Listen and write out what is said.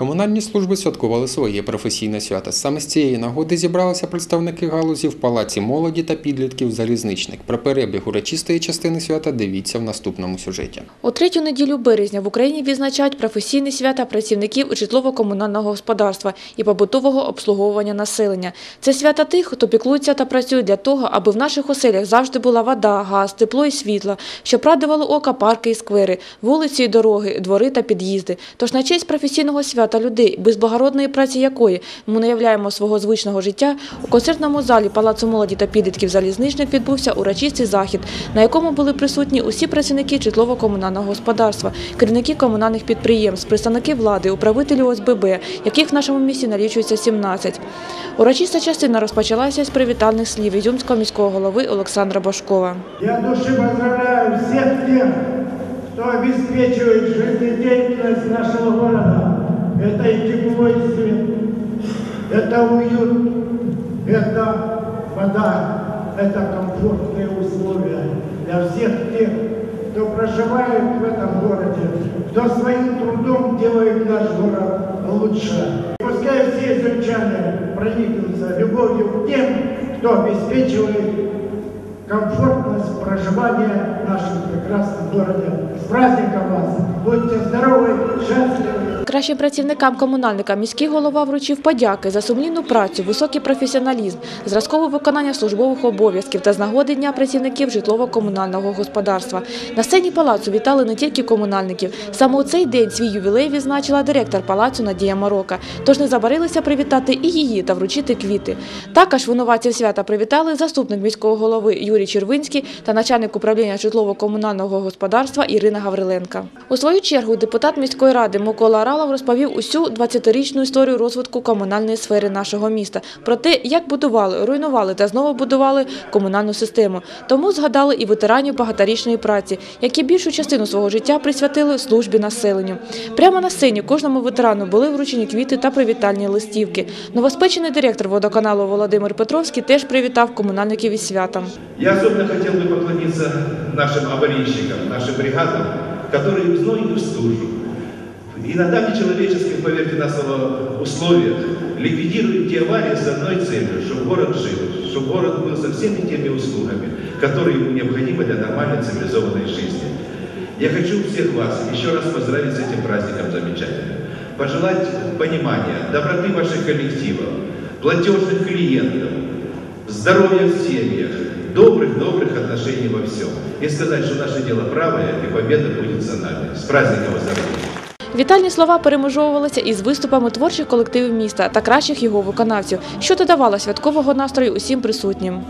Комунальні служби святкували своє професійне свято. Саме з цієї нагоди зібралися представники галузі в Палаці молоді та підлітків «Залізничник». Про перебіг урочистої частини свята дивіться в наступному сюжеті. У третю неділю березня в Україні відзначають професійні свята працівників житлово-комунального господарства і побутового обслуговування населення. Це свята тих, хто піклується та працює для того, аби в наших оселях завжди була вода, газ, тепло і світло, щоб радували ока парки і сквери, вулиці і дороги, двори та під'їзди. Тож на честь професійного свята людей, без благородної праці якої ми не являємо свого звичного життя, у концертному залі Палацу молоді та підлітків «Залізничник» відбувся урочистий захід, на якому були присутні усі працівники житлово-комунального господарства, керівники комунальних підприємств, представники влади, управителі ОСББ, яких в нашому місті налічується 17. Урочиста частина розпочалася з привітальних слів Ізюмського міського голови Олександра Башкова. Я от души поздравляю всех тех, кто обеспечивает жизнедеятельность тепло, и свет, это уют, это вода, это комфортные условия для всех тех, кто проживает в этом городе, кто своим трудом делает наш город лучше. Пускай все израильтяне проникнутся любовью к тем, кто обеспечивает комфортность проживания в нашем прекрасном городе. С праздником вас! Будьте здоровы, счастливы! Кращим працівникам комунальника міський голова вручив подяки за сумлінну працю, високий професіоналізм, зразкове виконання службових обов'язків та з нагоди Дня працівників житлово-комунального господарства. На сцені палацу вітали не тільки комунальників. Саме у цей день свій ювілей відзначила директор палацу Надія Марока. Тож не забарилися привітати і її та вручити квіти. Також винуватців свята привітали заступник міського голови Юрій Червинський та начальник управління житлово-комунального господарства Ірина Гавриленка. У свою чергу депутат міської ради Микола Аралов розповів усю 20-річну історію розвитку комунальної сфери нашого міста, про те, як будували, руйнували та знову будували комунальну систему. Тому згадали і ветеранів багаторічної праці, які більшу частину свого життя присвятили службі населенню. Прямо на сцені кожному ветерану були вручені квіти та привітальні листівки. Новоспечений директор водоканалу Володимир Петровський теж привітав комунальників із святом. Я особенно хотел бы поклониться нашим аварийщикам, нашим бригадам, которые в зной в стужу, иногда в нечеловеческих, поверьте на слово, условиях, ликвидируют те аварии с одной целью, чтобы город жил, чтобы город был со всеми теми услугами, которые ему необходимы для нормальной цивилизованной жизни. Я хочу всех вас еще раз поздравить с этим праздником замечательным, пожелать понимания, доброты ваших коллективов, платежных клиентов, здоровья в семьях, добрых-добрых отношений во всем. И сказать, что наше дело правое, и победа будет за нами. С праздником вас! Вітальні слова перемежовувалися із виступами творчих колективів міста та кращих його виконавців, що додавало святкового настрою усім присутнім.